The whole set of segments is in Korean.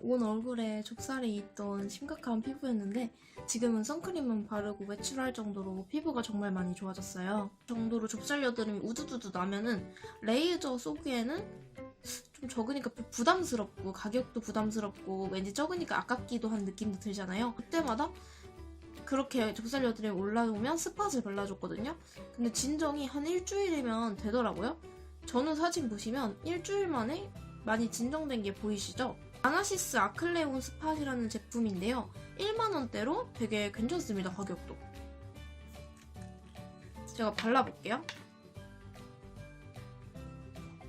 온 얼굴에 좁쌀이 있던 심각한 피부였는데 지금은 선크림만 바르고 외출할 정도로 피부가 정말 많이 좋아졌어요. 그 정도로 좁쌀 여드름이 우두두두 나면은 레이저 쏘기에는 좀 적으니까 부- 부담스럽고 가격도 부담스럽고 왠지 적으니까 아깝기도 한 느낌도 들잖아요. 그때마다 그렇게 좁쌀 여드름이 올라오면 스팟을 발라줬거든요. 근데 진정이 한 일주일이면 되더라고요. 저는 사진 보시면 일주일 만에 많이 진정된 게 보이시죠? 아나시스 아클레온 스팟이라는 제품인데요. 1만원대로 되게 괜찮습니다, 가격도. 제가 발라볼게요.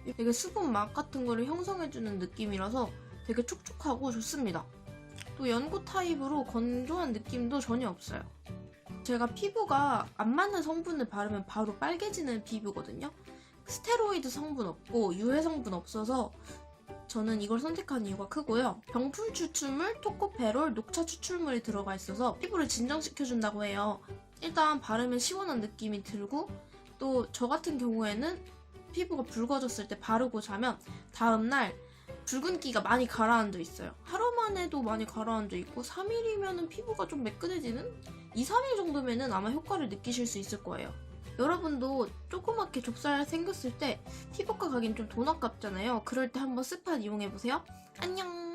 되게 수분 막 같은 거를 형성해주는 느낌이라서 되게 촉촉하고 좋습니다. 또 연고 타입으로 건조한 느낌도 전혀 없어요. 제가 피부가 안 맞는 성분을 바르면 바로 빨개지는 피부거든요. 스테로이드 성분 없고 유해 성분 없어서 저는 이걸 선택한 이유가 크고요. 병풀 추출물, 토코페롤, 녹차 추출물이 들어가 있어서 피부를 진정시켜준다고 해요. 일단 바르면 시원한 느낌이 들고 또 저 같은 경우에는 피부가 붉어졌을 때 바르고 자면 다음날 붉은기가 많이 가라앉아 있어요. 하루만 해도 많이 가라앉아 있고 3일이면 피부가 좀 매끈해지는? 2, 3일 정도면은 아마 효과를 느끼실 수 있을 거예요. 여러분도 조그맣게 좁쌀 생겼을 때 피부과 가긴 좀 돈 아깝잖아요. 그럴 때 한번 스팟 이용해보세요. 안녕!